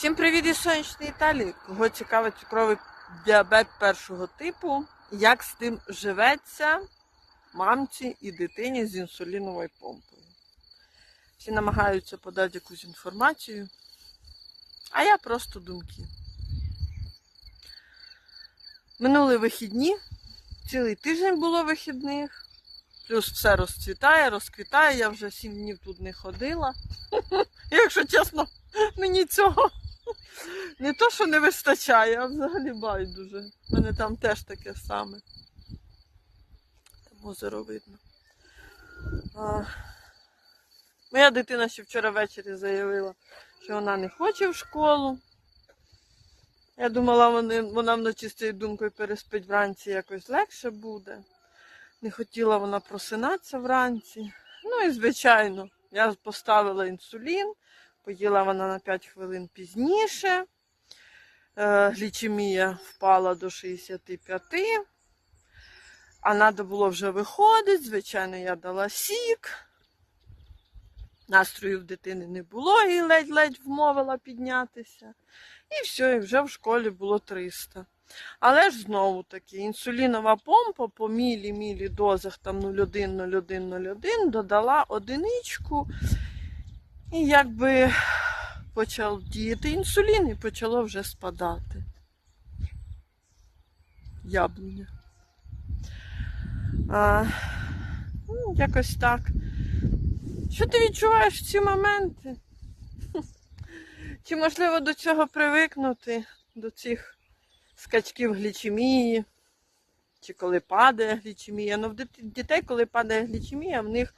Всім привіт із сонячної Італії. Кого цікавить цукровий діабет першого типу, як з тим живеться мамці і дитині з інсуліновою помпою. Всі намагаються подати якусь інформацію, а я просто думки. Минули вихідні, цілий тиждень було вихідних, плюс все розцвітає, розквітає, я вже сім днів тут не ходила. Якщо чесно, мені цього не то, що не вистачає, а взагалі байдуже. У мене там теж таке саме. Там озеро видно. А, моя дитина ще вчора ввечері заявила, що вона не хоче в школу. Я думала, вони, вона вночі з цією думкою переспить вранці якось легше буде. Не хотіла вона просинатися вранці. Ну і звичайно, я поставила інсулін. Поїла вона на 5 хвилин пізніше. Е, Глічемія впала до 65. А треба було вже виходити. Звичайно, я дала сік. Настрою в дитини не було, і ледь-ледь вмовила піднятися. І все, і вже в школі було 300. Але ж знову таки, інсулінова помпа по мілі-мілі дозах там 0,1, 0,1, 0,1 додала одиничку. І якби почав діяти інсулін і почало вже спадати. Яблуня. А, ну, якось так. Що ти відчуваєш в ці моменти? Чи можливо до цього привикнути, до цих скачків глічемії? Чи коли падає глічемія. Ну, в дітей, коли падає глічемія, в них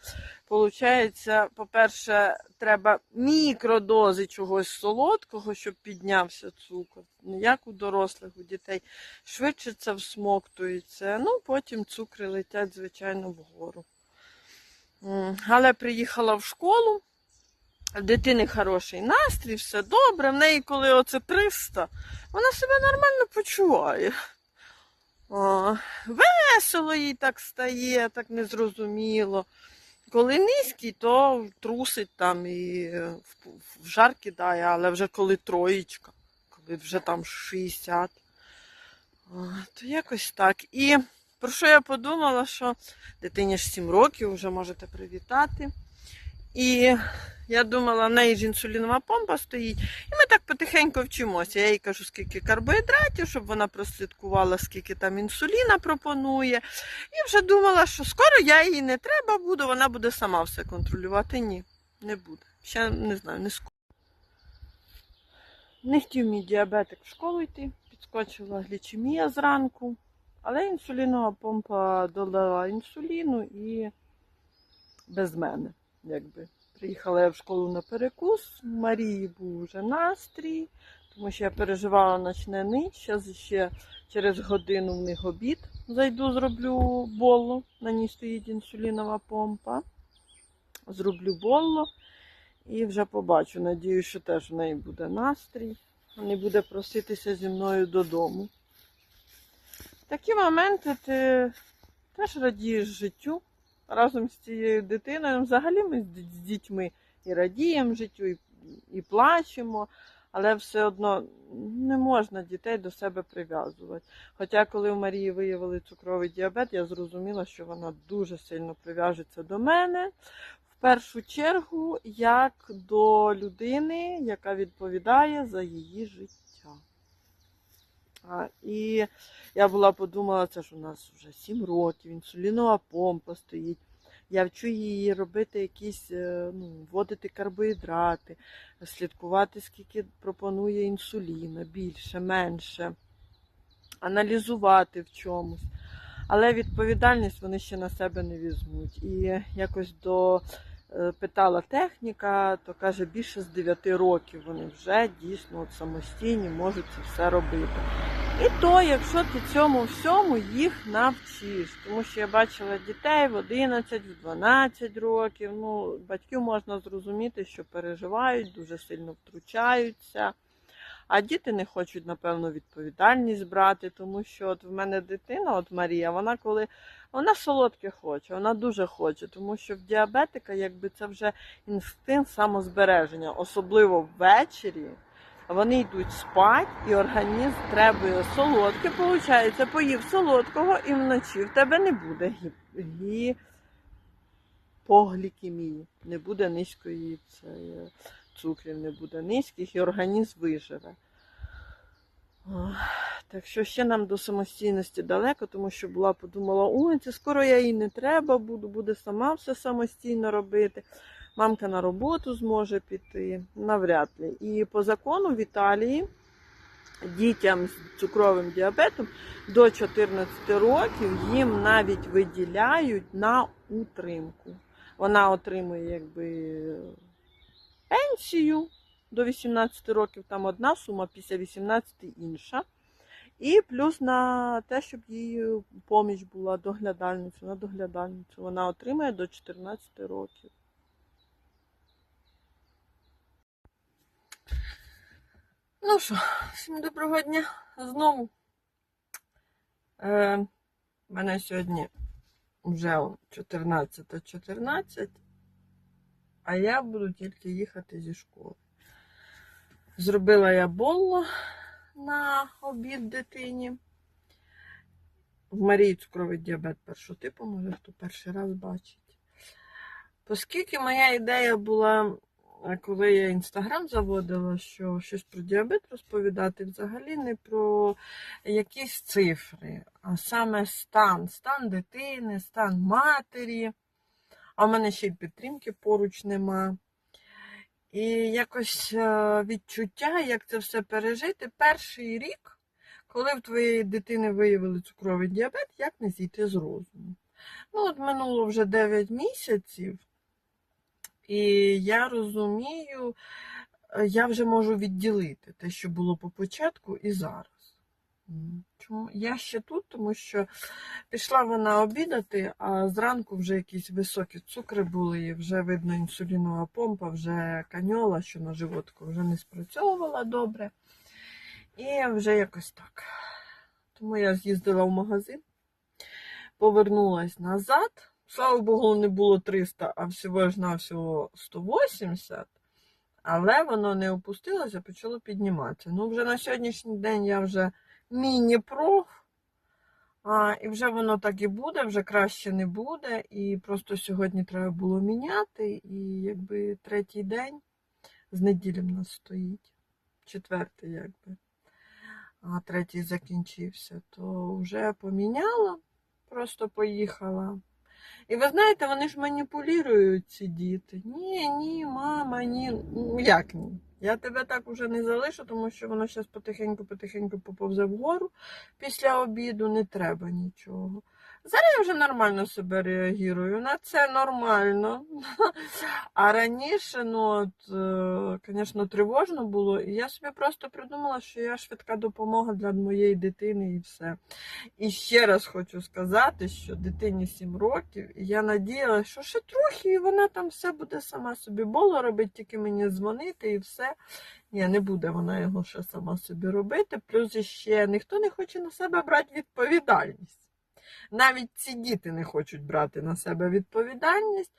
виходить, по-перше, треба мікродози чогось солодкого, щоб піднявся цукор. Не як у дорослих, у дітей. Швидше це всмоктується. Ну, потім цукри летять, звичайно, вгору. Але приїхала в школу, в дитини хороший настрій, все добре. В неї, коли оце 300, вона себе нормально почуває. О, весело їй так стає, так незрозуміло. Коли низький, то трусить там і е, в, жар кидає, але вже коли троєчка, коли вже там 60, то якось так. І про що я подумала, що дитині ж 7 років, вже можете привітати. І я думала, в неї ж інсулінова помпа стоїть. І ми так потихеньку вчимося. Я їй кажу, скільки карбогідратів, щоб вона прослідкувала, скільки там інсуліна пропонує. І вже думала, що скоро я їй не треба буду, вона буде сама все контролювати. Ні, не буде. Ще не знаю, не скоро. Не хотів мій діабетик в школу йти, підскочила глічемія зранку, але інсулінова помпа додала інсуліну і без мене, якби. Приїхала я в школу на перекус, у Марії був вже настрій, тому що я переживала ночне ніч. Зараз ще через годину в них обід зайду, зроблю болло. На ній стоїть інсулінова помпа. Зроблю болло і вже побачу. Надію, що теж в неї буде настрій. Не буде проситися зі мною додому. Такі моменти ти теж радієш життю разом з цією дитиною. Взагалі ми з дітьми і радіємо життю, і, і плачемо, але все одно не можна дітей до себе прив'язувати. Хоча, коли у Марії виявили цукровий діабет, я зрозуміла, що вона дуже сильно прив'яжеться до мене. В першу чергу, як до людини, яка відповідає за її життя. А, і я була подумала, це ж у нас вже 7 років, інсулінова помпа стоїть. Я вчу її робити якісь, е, ну, вводити карбоїдрати, слідкувати, скільки пропонує інсуліна, більше, менше, аналізувати в чомусь. Але відповідальність вони ще на себе не візьмуть. І якось до е, питала техніка, то каже, більше з 9 років вони вже дійсно от самостійні можуть це все робити. І то, якщо ти цьому всьому їх навчиш, тому що я бачила дітей в 11, в 12 років. Ну, батьків можна зрозуміти, що переживають, дуже сильно втручаються. А діти не хочуть, напевно, відповідальність брати, тому що от в мене дитина, от Марія, вона коли вона солодке хоче, вона дуже хоче, тому що в діабетика якби це вже інстинкт самозбереження, особливо ввечері. Вони йдуть спать, і організм требує солодке. Получається, поїв солодкого і вночі в тебе не буде гі... гіпоглікемії, не буде низької цукрів, не буде низьких, і організм виживе. Так що ще нам до самостійності далеко, тому що була подумала, ой, це скоро я їй не треба буду, буде сама все самостійно робити. Мамка на роботу зможе піти, навряд ли. І по закону в Італії дітям з цукровим діабетом до 14 років їм навіть виділяють на утримку. Вона отримує якби пенсію до 18 років, там одна сума, після 18 інша. І плюс на те, щоб їй поміч була доглядальницю, на доглядальницю. Вона отримає до 14 років. Ну що, всім доброго дня знову. Е, мене сьогодні вже 14.14, 14, а я буду тільки їхати зі школи. Зробила я болло на обід дитині. В Марії цукровий діабет першого типу, може хто перший раз бачить. Оскільки моя ідея була, коли я інстаграм заводила, що щось про діабет розповідати, взагалі не про якісь цифри, а саме стан, стан дитини, стан матері. А в мене ще й підтримки поруч нема. І якось е, відчуття, як це все пережити. Перший рік, коли в твоєї дитини виявили цукровий діабет, як не зійти з розуму. Ну, от минуло вже 9 місяців, і я розумію, е, я вже можу відділити те, що було по початку, і зараз. Чому я ще тут, тому що пішла вона обідати, а зранку вже якісь високі цукри були, і вже видно інсулінова помпа, вже каньола, що на животку вже не спрацьовувала добре. І вже якось так. Тому я з'їздила в магазин, повернулась назад. Слава Богу, не було 300, а всього ж навсього 180. Але воно не опустилося, почало підніматися. Ну, вже на сьогоднішній день я вже міні-проф. І вже воно так і буде, вже краще не буде. І просто сьогодні треба було міняти. І якби третій день з неділі в нас стоїть. Четвертий, якби. А третій закінчився, то вже поміняла, просто поїхала. І ви знаєте, вони ж маніпулюють ці діти. Ні, ні, мама, ні. Ну, Як ні? Я тебе так уже не залишу, тому що воно зараз потихеньку-потихеньку поповзе вгору після обіду, не треба нічого. Зараз я вже нормально себе реагую, на це нормально. А раніше, ну, от, е, звісно, тривожно було, і я собі просто придумала, що я швидка допомога для моєї дитини і все. І ще раз хочу сказати, що дитині 7 років, і я надіялася, що ще трохи, і вона там все буде сама собі боло робити, тільки мені дзвонити і все. Ні, не буде вона його ще сама собі робити. Плюс ще ніхто не хоче на себе брати відповідальність. Навіть ці діти не хочуть брати на себе відповідальність.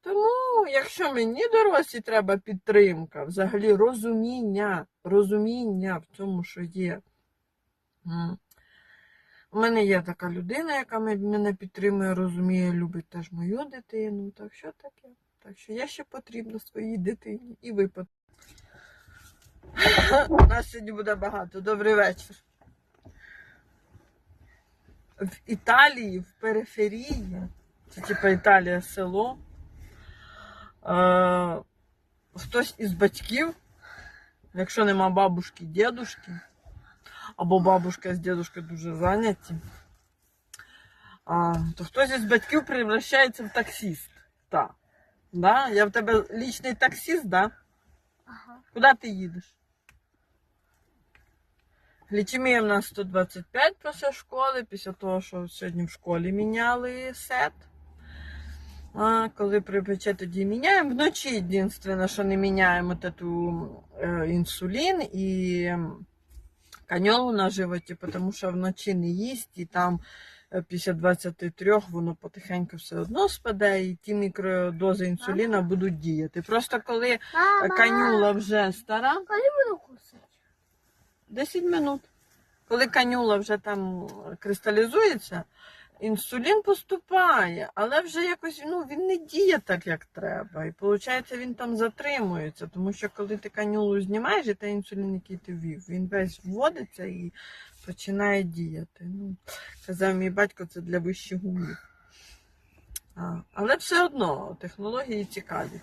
Тому, якщо мені дорослі треба підтримка, взагалі розуміння, розуміння в цьому, що є. У мене є така людина, яка мене підтримує, розуміє, любить теж мою дитину. Так що таке? Так що я ще потрібна своїй дитині. І ви потрібні. У нас сьогодні буде багато. Добрий вечір. В Італії, в периферії, це типа Італія село. Е, хтось із батьків, якщо нема бабушки, дідушки, або бабушка з дідушкою дуже зайняті, а, то хтось із батьків превращається в таксист. Так. Да? Я в тебе лічний таксист, да? Ага. Куди ти їдеш? Глічемія в нас 125 після школи, після того, що сьогодні в школі міняли сет. А, коли припече, тоді міняємо. Вночі єдине, що не міняємо тату е, інсулін і каньолу на животі, тому що вночі не їсть, і там е, після 23 воно потихеньку все одно спаде, і ті мікродози інсуліна будуть діяти. Просто коли канюла вже стара, коли? 10 минут. Коли канюла вже там кристалізується, інсулін поступає, але вже якось ну, він не діє так, як треба. І виходить, він там затримується, тому що коли ти канюлу знімаєш, і той інсулін, який ти ввів, він весь вводиться і починає діяти. Ну, казав мій батько, це для вищих умів. Але все одно технології цікаві.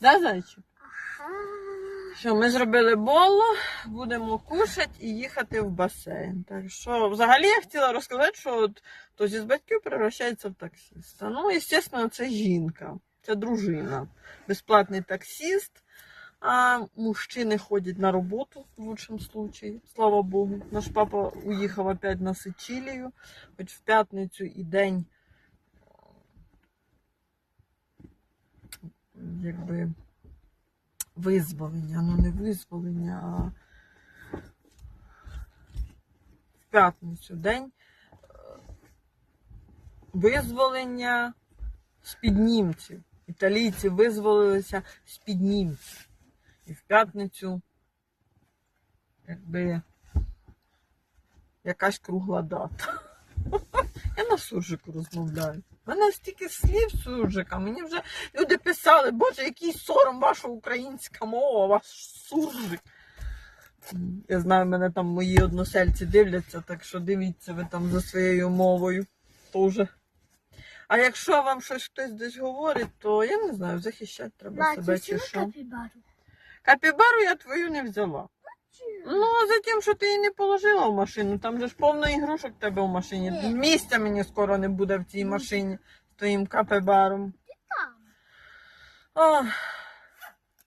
Да, зайчик? Що, ми зробили боло, будемо кушати і їхати в басейн. Так що, взагалі я хотіла розказати, що от хтось із батьків превращається в таксиста. Ну, звісно, це жінка, це дружина. Безплатний таксист. А мужчини ходять на роботу в лучшем случае. Слава Богу. Наш папа уїхав опять на Сицилію, хоч в п'ятницю і день. Якби визволення, ну не визволення, а в п'ятницю день е, визволення з-під німців. Італійці визволилися з-під німців. І в п'ятницю якби якась кругла дата. Я на суржику розмовляю. Мене стільки слів суржика. Мені вже люди писали, боже, який сором ваша українська мова, ваш суржик. Я знаю, мене там мої односельці дивляться, так що дивіться ви там за своєю мовою теж. А якщо вам щось хтось десь говорить, то я не знаю, захищати треба себе чи що. капібару? Капібару я твою не взяла. Ну, за тим, що ти її не положила в машину, там же ж повно ігрушок в тебе в машині. Ні. Місця мені скоро не буде в цій машині з твоїм капібаром. Там. Ох,